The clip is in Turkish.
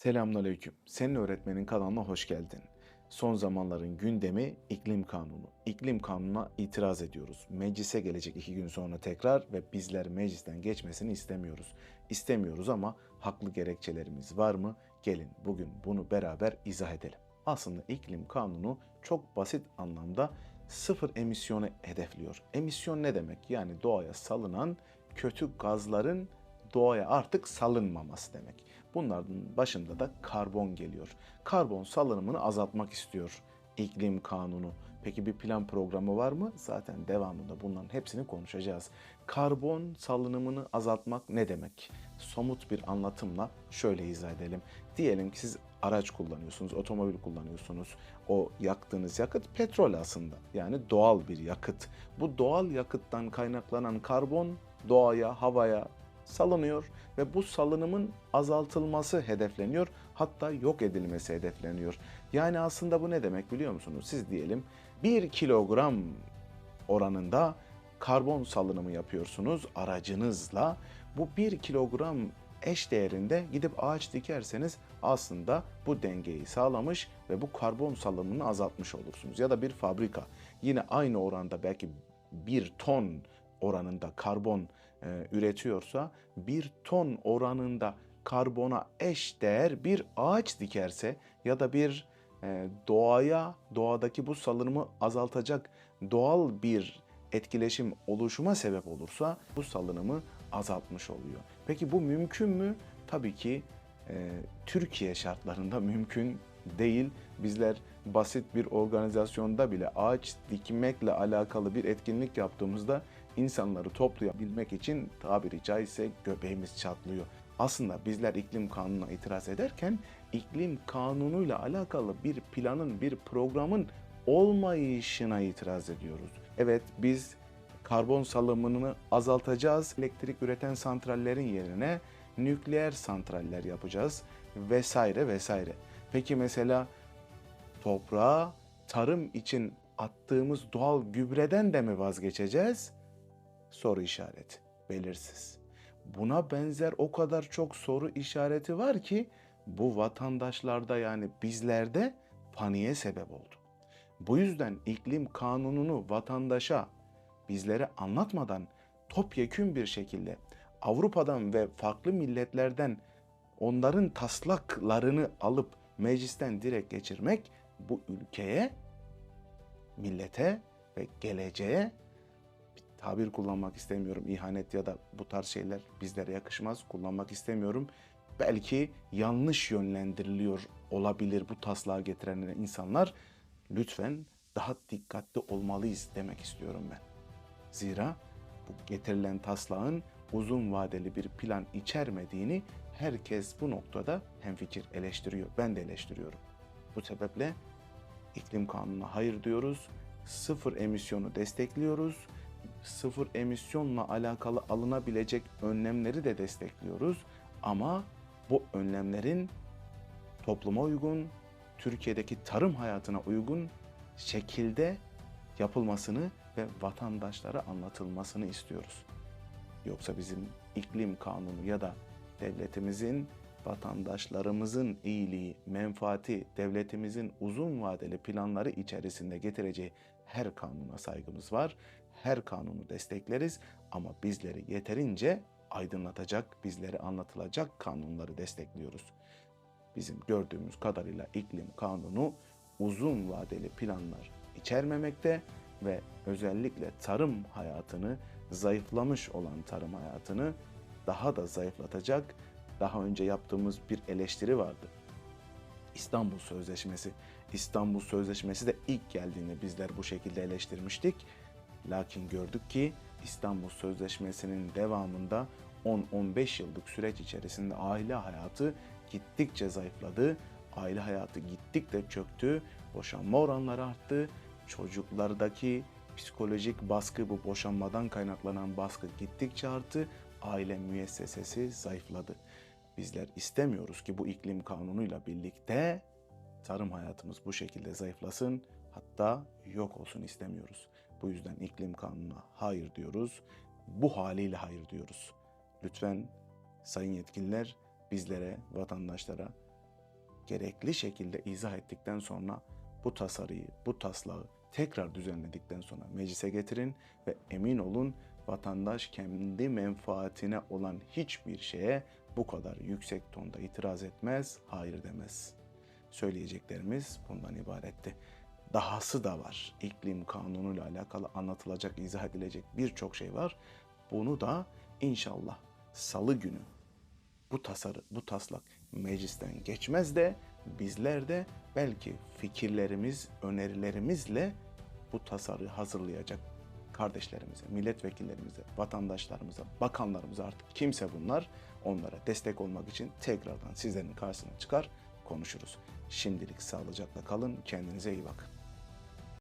Selamünaleyküm. Senin öğretmenin kanalına hoş geldin. Son zamanların gündemi iklim kanunu. İklim kanununa itiraz ediyoruz. Meclise gelecek iki gün sonra tekrar ve bizler meclisten geçmesini istemiyoruz. İstemiyoruz ama haklı gerekçelerimiz var mı? Gelin bugün bunu beraber izah edelim. Aslında iklim kanunu çok basit anlamda sıfır emisyonu hedefliyor. Emisyon ne demek? Yani doğaya salınan kötü gazların doğaya artık salınmaması demek. Bunların başında da karbon geliyor. Karbon salınımını azaltmak istiyor iklim kanunu. Peki bir plan programı var mı? Zaten devamında bunların hepsini konuşacağız. Karbon salınımını azaltmak ne demek? Somut bir anlatımla şöyle izah edelim. Diyelim ki siz araç kullanıyorsunuz, otomobil kullanıyorsunuz. O yaktığınız yakıt petrol aslında. Yani doğal bir yakıt. Bu doğal yakıttan kaynaklanan karbon doğaya, havaya, salınıyor ve bu salınımın azaltılması hedefleniyor. Hatta yok edilmesi hedefleniyor. Yani aslında bu ne demek biliyor musunuz? Siz diyelim 1 kilogram oranında karbon salınımı yapıyorsunuz aracınızla. Bu 1 kilogram eş değerinde gidip ağaç dikerseniz aslında bu dengeyi sağlamış ve bu karbon salınımını azaltmış olursunuz. Ya da bir fabrika yine aynı oranda belki bir ton oranında karbon e, üretiyorsa bir ton oranında karbona eş değer bir ağaç dikerse ya da bir e, doğaya doğadaki bu salınımı azaltacak doğal bir etkileşim oluşuma sebep olursa bu salınımı azaltmış oluyor. Peki bu mümkün mü? Tabii ki e, Türkiye şartlarında mümkün değil. Bizler basit bir organizasyonda bile ağaç dikmekle alakalı bir etkinlik yaptığımızda insanları toplayabilmek için tabiri caizse göbeğimiz çatlıyor. Aslında bizler iklim kanununa itiraz ederken iklim kanunuyla alakalı bir planın, bir programın olmayışına itiraz ediyoruz. Evet biz karbon salımını azaltacağız. Elektrik üreten santrallerin yerine nükleer santraller yapacağız vesaire vesaire. Peki mesela toprağa tarım için attığımız doğal gübreden de mi vazgeçeceğiz? Soru işareti, belirsiz. Buna benzer o kadar çok soru işareti var ki bu vatandaşlarda yani bizlerde paniğe sebep oldu. Bu yüzden iklim kanununu vatandaşa bizlere anlatmadan topyekün bir şekilde Avrupa'dan ve farklı milletlerden onların taslaklarını alıp meclisten direkt geçirmek bu ülkeye, millete ve geleceğe tabir kullanmak istemiyorum. İhanet ya da bu tarz şeyler bizlere yakışmaz. Kullanmak istemiyorum. Belki yanlış yönlendiriliyor olabilir bu taslağı getiren insanlar. Lütfen daha dikkatli olmalıyız demek istiyorum ben. Zira bu getirilen taslağın uzun vadeli bir plan içermediğini herkes bu noktada hemfikir eleştiriyor. Ben de eleştiriyorum. Bu sebeple iklim kanununa hayır diyoruz. Sıfır emisyonu destekliyoruz sıfır emisyonla alakalı alınabilecek önlemleri de destekliyoruz. Ama bu önlemlerin topluma uygun, Türkiye'deki tarım hayatına uygun şekilde yapılmasını ve vatandaşlara anlatılmasını istiyoruz. Yoksa bizim iklim kanunu ya da devletimizin vatandaşlarımızın iyiliği, menfaati, devletimizin uzun vadeli planları içerisinde getireceği her kanuna saygımız var her kanunu destekleriz ama bizleri yeterince aydınlatacak, bizleri anlatılacak kanunları destekliyoruz. Bizim gördüğümüz kadarıyla iklim kanunu uzun vadeli planlar içermemekte ve özellikle tarım hayatını, zayıflamış olan tarım hayatını daha da zayıflatacak. Daha önce yaptığımız bir eleştiri vardı. İstanbul Sözleşmesi. İstanbul Sözleşmesi de ilk geldiğinde bizler bu şekilde eleştirmiştik Lakin gördük ki İstanbul Sözleşmesi'nin devamında 10-15 yıllık süreç içerisinde aile hayatı gittikçe zayıfladı, aile hayatı gittikçe çöktü, boşanma oranları arttı, çocuklardaki psikolojik baskı bu boşanmadan kaynaklanan baskı gittikçe arttı, aile müessesesi zayıfladı. Bizler istemiyoruz ki bu iklim kanunuyla birlikte tarım hayatımız bu şekilde zayıflasın, hatta yok olsun istemiyoruz. Bu yüzden iklim kanununa hayır diyoruz. Bu haliyle hayır diyoruz. Lütfen sayın yetkililer bizlere, vatandaşlara gerekli şekilde izah ettikten sonra bu tasarıyı, bu taslağı tekrar düzenledikten sonra meclise getirin ve emin olun vatandaş kendi menfaatine olan hiçbir şeye bu kadar yüksek tonda itiraz etmez, hayır demez. Söyleyeceklerimiz bundan ibaretti. Dahası da var. İklim kanunuyla alakalı anlatılacak, izah edilecek birçok şey var. Bunu da inşallah salı günü bu tasarı, bu taslak meclisten geçmez de bizler de belki fikirlerimiz, önerilerimizle bu tasarıyı hazırlayacak kardeşlerimize, milletvekillerimize, vatandaşlarımıza, bakanlarımıza artık kimse bunlar onlara destek olmak için tekrardan sizlerin karşısına çıkar konuşuruz. Şimdilik sağlıcakla kalın, kendinize iyi bakın.